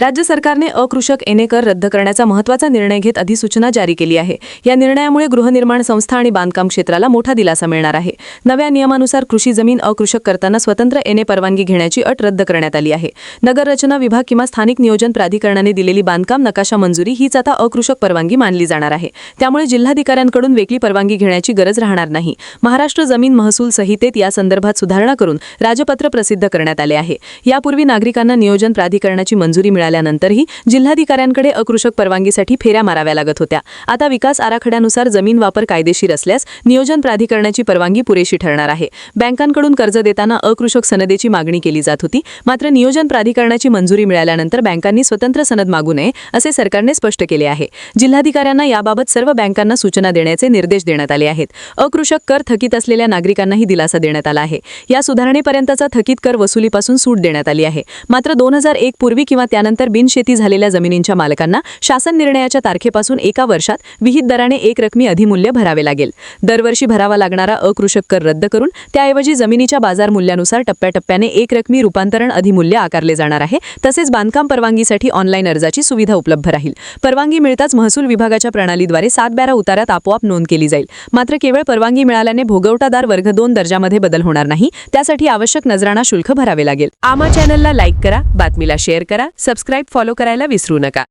राज्य सरकारने अकृषक एनेकर रद्द करण्याचा महत्त्वाचा निर्णय घेत अधिसूचना जारी केली आहे. या निर्णयामुळे गृहनिर्माण संस्था आणि बांधकाम क्षेत्राला मोठा दिलासा मिळणार आहे. नव्या नियमानुसार कृषी जमीन अकृषक करताना स्वतंत्र एने परवानगी घेण्याची अट रद्द करण्यात आली आहे. नगररचना विभाग किंवा स्थानिक नियोजन प्राधिकरणाने दिलेली बांधकाम नकाशा मंजुरी हीच आता अकृषक परवानगी मानली जाणार आहे. त्यामुळे जिल्हाधिकाऱ्यांकडून वेगळी परवानगी घेण्याची गरज राहणार नाही. महाराष्ट्र जमीन महसूल संहितेत या संदर्भात सुधारणा करून राजपत्र प्रसिद्ध करण्यात आले आहे. यापूर्वी नागरिकांना नियोजन प्राधिकरणाची मंजुरी मिळाली मिळाल्यानंतरही जिल्हाधिकाऱ्यांकडे अकृषक परवानगीसाठी फेऱ्या माराव्या लागत होत्या. आता विकास आराखड्यानुसार जमीन वापर कायदेशीर असल्यास नियोजन प्राधिकरणाची परवानगी पुरेशी ठरणार आहे. बँकांकडून कर्ज देताना अकृषक सनदेची मागणी केली जात होती. मात्र नियोजन प्राधिकरणाची मंजुरी मिळाल्यानंतर बँकांनी स्वतंत्र सनद मागू नये असे सरकारने स्पष्ट केले आहे. जिल्हाधिकाऱ्यांना याबाबत सर्व बँकांना सूचना देण्याचे निर्देश देण्यात आले आहेत. अकृषक कर थकीत असलेल्या नागरिकांनाही दिलासा देण्यात आला आहे. या सुधारणेपर्यंतचा थकीत कर वसुलीपासून सूट देण्यात आली आहे. मात्र दोन हजार एक पूर्वी किंवा त्यानंतर बिनशेती झालेल्या जमिनींच्या मालकांना शासन निर्णयाच्या तारखेपासून एका वर्षात विहित दराने एक रकमी अधिमूल्य भरावे लागेल. दरवर्षी भरावा लागणारा अकृषक कर रद्द करून त्याऐवजी जमिनीच्या बाजार मूल्यानुसार टप्प्याटप्प्याने एक रकमी रूपांतरण अधिमूल्य आकारले जाणार आहे. तसेच बांधकाम परवानगीसाठी ऑनलाईन अर्जाची सुविधा उपलब्ध राहील. परवानगी मिळताच महसूल विभागाच्या प्रणालीद्वारे सात बॅरा उताऱ्यात आपोआप नोंद केली जाईल. मात्र केवळ परवानगी मिळाल्याने भोगवटादार वर्ग दोन दर्जामध्ये बदल होणार नाही. त्यासाठी आवश्यक नजराणा शुल्क भरावे लागेल. आमा चॅनलला लाईक करा बातमीला शेअर करा सबस्क्राईब फॉलो करायला विसरू नका.